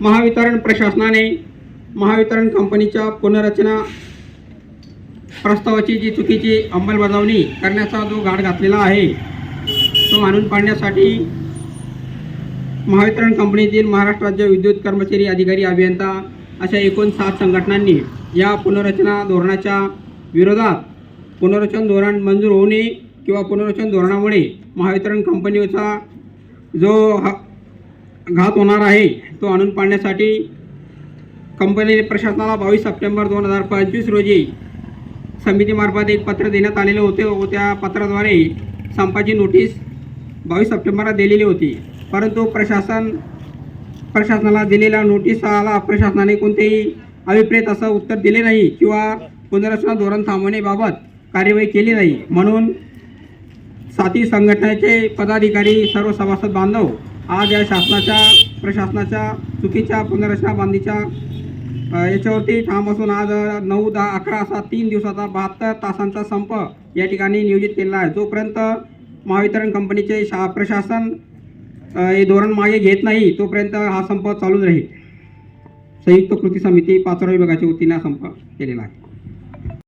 महावितरण प्रशासनाने महावितरण कंपनीच्या पुनर्रचना प्रस्तावाची जी चुकीची अंमलबजावणी करण्याचा जो घाट घातलेला आहे तो आणून पाडण्यासाठी महावितरण कंपनीतील महाराष्ट्र राज्य विद्युत कर्मचारी अधिकारी अभियंता अशा एकूण सात संघटनांनी या पुनर्रचना धोरणाच्या विरोधात पुनर्रचन धोरण मंजूर होऊ नये किंवा पुनर्रचन धोरणामुळे महावितरण कंपनीचा जो हा घात होणार आहे. तो आणून पाडण्यासाठी कंपनीने प्रशासनाला बावीस सप्टेंबर दोन हजार पंचवीस रोजी समितीमार्फत एक पत्र देण्यात आलेले होते व त्या पत्राद्वारे संपाची नोटीस बावीस सप्टेंबरला दिलेली होती. परंतु प्रशासन प्रशासनाला दिलेल्या नोटीसाला प्रशासनाने कोणतेही अभिप्रेत असं उत्तर दिले नाही किंवा पुनर्रचना धोरण थांबवण्याबाबत कार्यवाही केली नाही. म्हणून साथी संघटनेचे पदाधिकारी सर्व सभासद बांधव आज या शासनाच्या प्रशासनाच्या चुकीच्या पुनर्रचना बांधीच्या याच्यावरती ठाम असून आज नऊ दहा अकरा असा तीन दिवसाचा बहात्तर तासांचा संप या ठिकाणी नियोजित केलेला आहे. जोपर्यंत महावितरण कंपनीचे शा प्रशासन हे धोरण मागे घेत नाही तोपर्यंत हा संप चालूच राहील. संयुक्त कृती समिती पाचोरा विभागाच्या वतीने हा संप केलेला आहे.